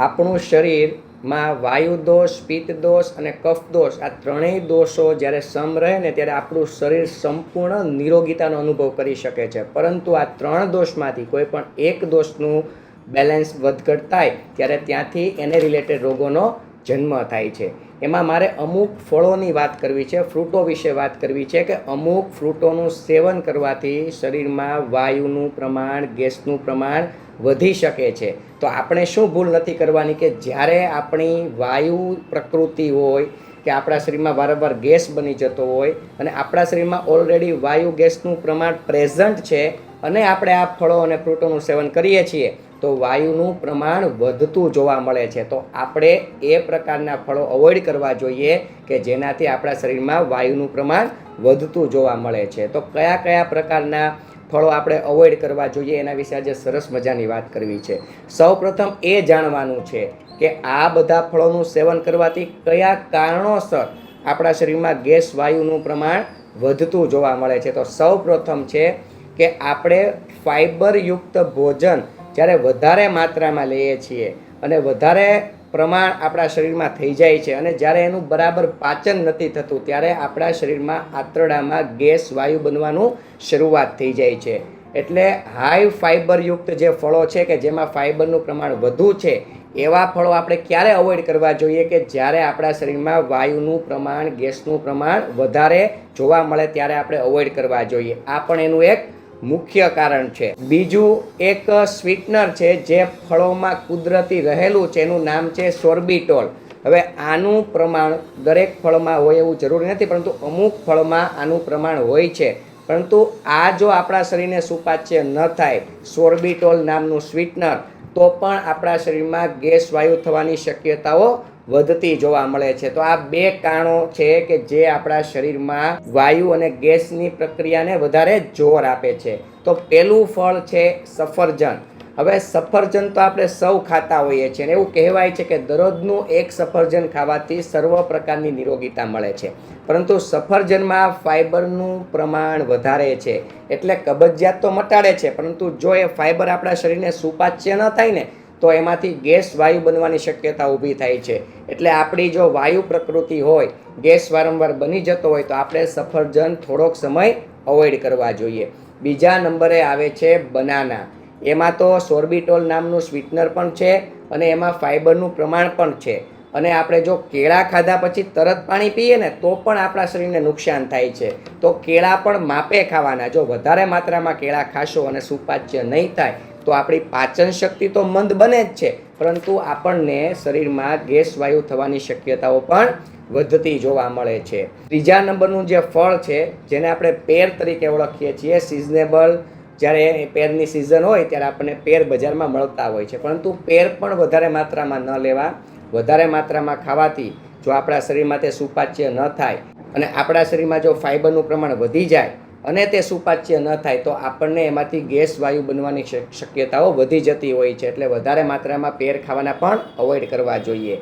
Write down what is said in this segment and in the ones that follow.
આપણું શરીરમાં વાયુ દોષ, પિત્ત દોષ અને કફ દોષ આ ત્રણેય દોષો જ્યારે સમ રહે ને ત્યારે આપણું શરીર સંપૂર્ણ નિરોગીતાનો અનુભવ કરી શકે છે. પરંતુ આ ત્રણ દોષમાંથી કોઈ પણ એક દોષનું બેલેન્સ વધઘટ થાય ત્યારે ત્યાંથી એને રિલેટેડ રોગોનો જન્મ થાય છે. એમાં મારે અમુક ફળોની વાત કરવી છે, ફ્રૂટો વિશે વાત કરવી છે કે અમુક ફ્રૂટોનું સેવન કરવાથી શરીરમાં વાયુનું પ્રમાણ, ગેસનું પ્રમાણ વધી શકે છે. તો આપણે શું ભૂલ નથી કરવાની કે જ્યારે આપણી વાયુ પ્રકૃતિ હોય કે આપણા શરીરમાં વારંવાર ગેસ બની જતો હોય અને આપણા શરીરમાં ઓલરેડી વાયુ ગેસનું પ્રમાણ પ્રેઝન્ટ છે અને આપણે આ ફળો અને ફ્રૂટોનું સેવન કરીએ છીએ, તો વાયુનું પ્રમાણ વધતું જોવા મળે છે. તો આપણે એ પ્રકારના ફળો અવોઇડ કરવા જોઈએ કે જેનાથી આપણા શરીરમાં વાયુનું પ્રમાણ વધતું જોવા મળે છે. તો કયા કયા પ્રકારના ફળો આપણે અવોઇડ કરવા જોઈએ. એના વિશે આજે સરસ મજાની વાત કરવી છે. સૌ પ્રથમ એ જાણવાનું છે કે આ બધા ફળોનું સેવન કરવાથી કયા કારણોસર આપણા શરીરમાં ગેસ વાયુનું પ્રમાણ વધતું જોવા મળે છે. તો સૌ પ્રથમ છે કે આપણે ફાઇબરયુક્ત ભોજન જ્યારે વધારે માત્રામાં લઈએ છીએ અને વધારે પ્રમાણ આપણા શરીરમાં થઈ જાય છે અને જ્યારે એનું બરાબર પાચન નથી થતું, ત્યારે આપણા શરીરમાં આંતરડામાં ગેસ, વાયુ બનવાનું શરૂઆત થઈ જાય છે. એટલે હાઈ ફાઇબરયુક્ત જે ફળો છે કે જેમાં ફાઇબરનું પ્રમાણ વધુ છે, એવા ફળો આપણે ક્યારે અવોઇડ કરવા જોઈએ કે જ્યારે આપણા શરીરમાં વાયુનું પ્રમાણ, ગેસનું પ્રમાણ વધારે જોવા મળે ત્યારે આપણે અવોઇડ કરવા જોઈએ. આ પણ એનું એક મુખ્ય કારણ છે. બીજું એક સ્વીટનર છે જે ફળોમાં કુદરતી રહેલું છે. એનું નામ છે સોર્બિટોલ. હવે આનું પ્રમાણ દરેક ફળમાં હોય એવું જરૂરી નથી, પરંતુ અમુક ફળમાં આનું પ્રમાણ હોય છે. પરંતુ આ જો આપણા શરીરને સુપાચ્ય ન થાય, સોર્બિટોલ નામનું સ્વીટનર તો પણ આપણા શરીરમાં ગેસ વાયુ થવાની શક્યતાઓ વધતી જોવા મળે છે. તો આ બે કારણો છે કે જે આપણા શરીરમાં વાયુ અને ગેસની પ્રક્રિયાને વધારે જોર આપે છે. તો પહેલું ફળ છે સફરજન. હવે સફરજન તો આપણે સૌ ખાતા હોઈએ છીએ અને એવું કહેવાય છે કે દરરોજનું એક સફરજન ખાવાથી સર્વ પ્રકારની નિરોગીતા મળે છે. પરંતુ સફરજનમાં ફાઇબરનું પ્રમાણ વધારે છે. એટલે કબજિયાત તો મટાડે છે, પરંતુ જો એ ફાઇબર આપણા શરીરને સુપાચ્ય ન થાય ને, તો એમાંથી ગેસ વાયુ બનવાની શક્યતા ઊભી થાય છે. એટલે આપણી જો વાયુ પ્રકૃતિ હોય, ગેસ વારંવાર બની જતો હોય, તો આપણે સફરજન થોડોક સમય અવોઇડ કરવા જોઈએ. બીજા નંબરે આવે છે બનાના. એમાં તો સોર્બિટોલ નામનું સ્વીટનર પણ છે અને એમાં ફાઇબરનું પ્રમાણ પણ છે. અને આપણે જો કેળા ખાધા પછી તરત પાણી પીએ ને, તો પણ આપણા શરીરને નુકસાન થાય છે. તો કેળા પણ માપે ખાવાના. જો વધારે માત્રામાં કેળા ખાશો અને સુપાચ્ય નહીં થાય, તો આપણી પાચન શક્તિ તો મંદ બને જ છે. પરંતુ આપણને શરીરમાં ગેસ વાયુ થવાની શક્યતાઓ પણ વધતી જોવા મળે છે. ત્રીજા નંબરનું જે ફળ છે, જેને આપણે પેર તરીકે ઓળખીએ છીએ સિઝનેબલ જ્યારે પેરની સિઝન હોય ત્યારે આપણને પેર બજારમાં મળતા હોય છે. પરંતુ પેર પણ વધારે માત્રામાં ન લેવા, વધારે માત્રામાં ખાવાથી જો આપણા શરીરમાં તે સુપાચ્ય ન થાય અને આપણા શરીરમાં જો ફાઇબરનું પ્રમાણ વધી જાય અને તે સુપાચ્ય ન થાય, તો આપણને એમાંથી ગેસ વાયુ બનવાની શક- શક્યતાઓ વધી જતી હોય છે. એટલે વધારે માત્રામાં પેર ખાવાના પણ અવોઇડ કરવા જોઈએ.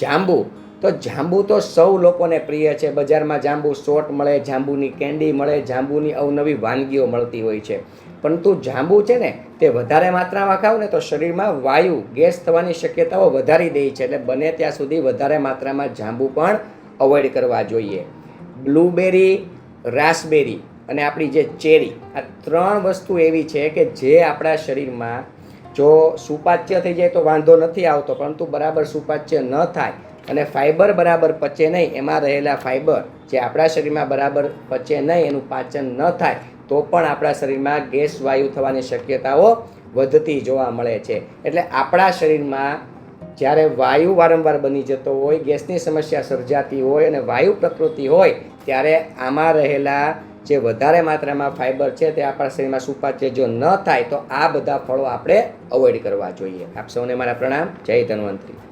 જાંબુ, તો જાંબુ તો સૌ લોકોને પ્રિય છે. બજારમાં જાંબુ શોટ મળે, જાંબુની કેન્ડી મળે, જાંબુની અવનવી વાનગીઓ મળતી હોય છે. પરંતુ જાંબુ છે ને, તે વધારે માત્રામાં ખાવ ને તો શરીરમાં વાયુ, ગેસ થવાની શક્યતાઓ વધારી દે છે. એટલે બને ત્યાં સુધી વધારે માત્રામાં જાંબુ પણ અવોઇડ કરવા જોઈએ. બ્લૂબેરી રાસબેરી અને આપણી જે ચેરી આ ત્રણ વસ્તુ એવી છે કે જે આપણા શરીરમાં જો સુપાચ્ય થઈ જાય તો વાંધો નથી આવતો, પરંતુ બરાબર સુપાચ્ય ન થાય અને ફાઇબર બરાબર પચે નહીં, એમાં રહેલા ફાઇબર જે આપણા શરીરમાં બરાબર પચે નહીં, એનું પાચન ન થાય તો પણ આપણા શરીરમાં ગેસ વાયુ થવાની શક્યતાઓ વધતી જોવા મળે છે. એટલે આપણા શરીરમાં જ્યારે વાયુ વારંવાર બની જતો હોય, ગેસની સમસ્યા સર્જાતી હોય અને વાયુ પ્રકૃતિ હોય, ત્યારે આમાં રહેલા જે વધારે માત્રામાં ફાઇબર છે તે આપણા શરીરમાં સુપાચ્ય જો ન થાય, તો આ બધા ફળો આપણે અવોઇડ કરવા જોઈએ. આપ સૌને મારા પ્રણામ. જય ધન્વંતરી.